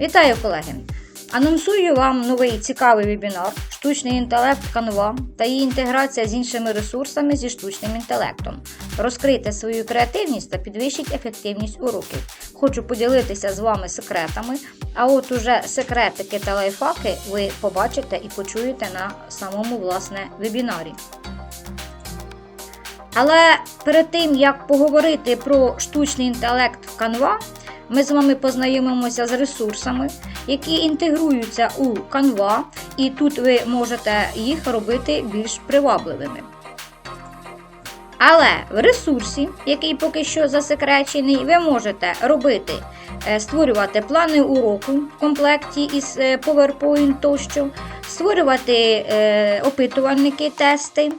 Вітаю, колеги! Анонсую вам новий цікавий вебінар Штучний інтелект Canva та її інтеграція з іншими ресурсами зі штучним інтелектом. Розкрийте свою креативність та підвищіть ефективність уроків. Хочу поділитися з вами секретами, а от уже секретики та лайфхаки ви побачите і почуєте на самому власне вебінарі. Але перед тим як поговорити про штучний інтелект Canva, ми з вами познайомимося з ресурсами, які інтегруються у Canva, і тут ви можете їх робити більш привабливими. Але в ресурсі, який поки що засекречений, ви можете робити, е, створювати плани уроку в комплекті із е, PowerPoint тощо, створювати е, опитувальники, тести,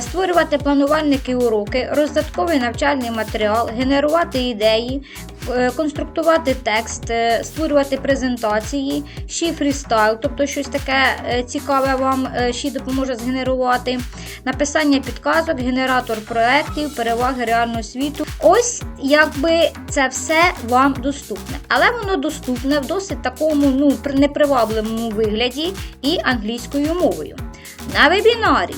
створювати планувальники уроки, роздатковий навчальний матеріал, генерувати ідеї, е, конструктувати текст, е, створювати презентації, ще фрістайл, тобто щось таке е, цікаве вам е, ще допоможе згенерувати, написання підказок, генератор проєктів, переваги реального світу. Ось якби це все вам доступне. Але воно доступне в досить такому ну, непривабливому вигляді і англійською мовою. На вебінарі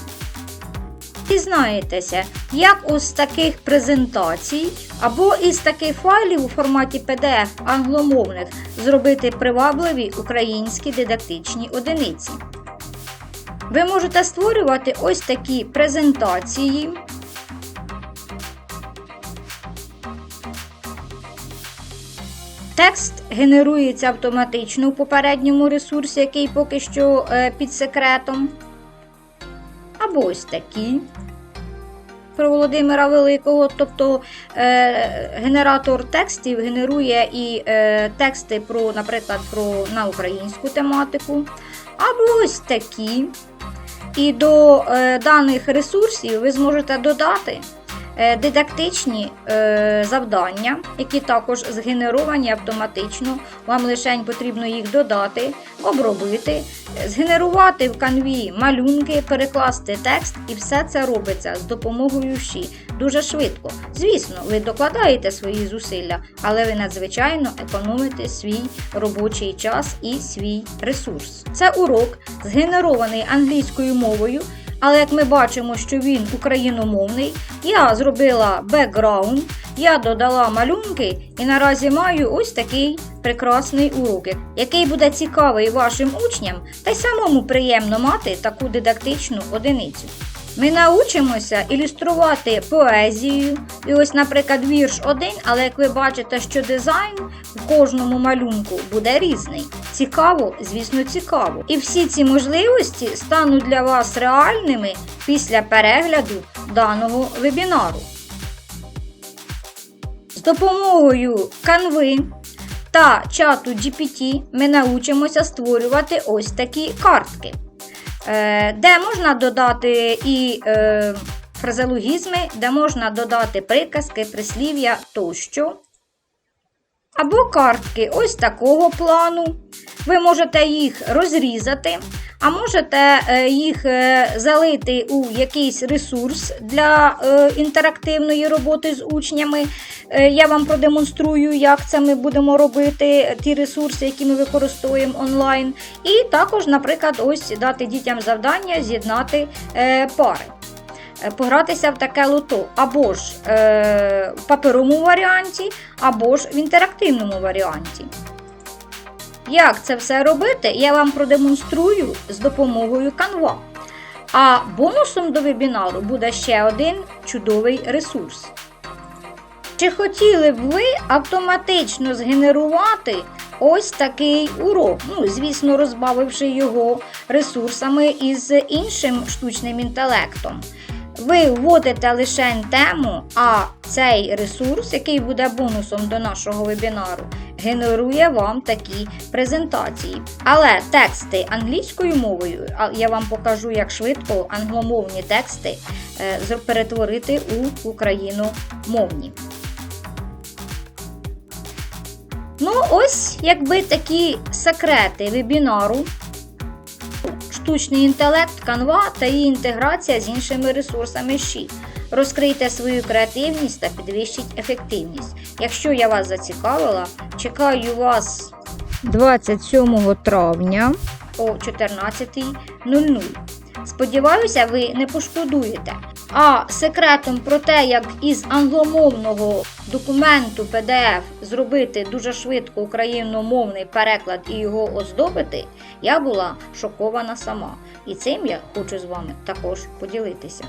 дізнаєтеся, як ось з таких презентацій або із таких файлів у форматі PDF англомовних зробити привабливі українські дидактичні одиниці. Ви можете створювати ось такі презентації. Текст генерується автоматично у попередньому ресурсі, який поки що е, під секретом. Або ось такі про Володимира Великого. Тобто е, генератор текстів генерує і е, тексти про, наприклад, про на українську тематику. Або ось такі. І до е, даних ресурсів ви зможете додати дидактичні е, завдання, які також згенеровані автоматично. Вам лише потрібно їх додати, обробити, е, згенерувати в канві малюнки, перекласти текст, і все це робиться з допомогою ШІ дуже швидко. Звісно, ви докладаєте свої зусилля, але ви надзвичайно економите свій робочий час і свій ресурс. Це урок, згенерований англійською мовою. Але як ми бачимо, що він україномовний, я зробила бекграунд, я додала малюнки і наразі маю ось такий прекрасний урок, який буде цікавий вашим учням, та й самому приємно мати таку дидактичну одиницю. Ми научимося ілюструвати поезію. І ось, наприклад, вірш один, але як ви бачите, що дизайн у кожному малюнку буде різний. Цікаво, звісно, цікаво. І всі ці можливості стануть для вас реальними після перегляду даного вебінару. З допомогою Canva та чату GPT ми научимося створювати ось такі картки, е, де можна додати і е, фразеологізми, де можна додати приказки, прислів'я тощо. Або картки ось такого плану. Ви можете їх розрізати, а можете е, їх е, залити у якийсь ресурс для е, інтерактивної роботи з учнями. Я вам продемонструю, як це ми будемо робити, ті ресурси, які ми використовуємо онлайн. І також, наприклад, ось дати дітям завдання з'єднати пари. Е, Погратися в таке лото або ж е, в паперовому варіанті, або ж в інтерактивному варіанті. Як це все робити, я вам продемонструю з допомогою Canva. А бонусом до вебінару буде ще один чудовий ресурс. Чи хотіли б ви автоматично згенерувати ось такий урок? Ну, звісно, розбавивши його ресурсами із іншим штучним інтелектом. Ви вводите лише тему, а цей ресурс, який буде бонусом до нашого вебінару, генерує вам такі презентації. Але тексти англійською мовою, а я вам покажу, як швидко англомовні тексти е, перетворити у україномовні. Ну, ось якби такі секрети вебінару штучний інтелект, Canva та її інтеграція з іншими ресурсами ШІ. Розкрийте свою креативність та підвищіть ефективність. Якщо я вас зацікавила, чекаю вас 27 травня о 14.00. Сподіваюся, ви не пошкодуєте. А секретом про те, як із англомовного документу PDF зробити дуже швидко україномовний переклад і його оздобити, я була шокована сама. І цим я хочу з вами також поділитися.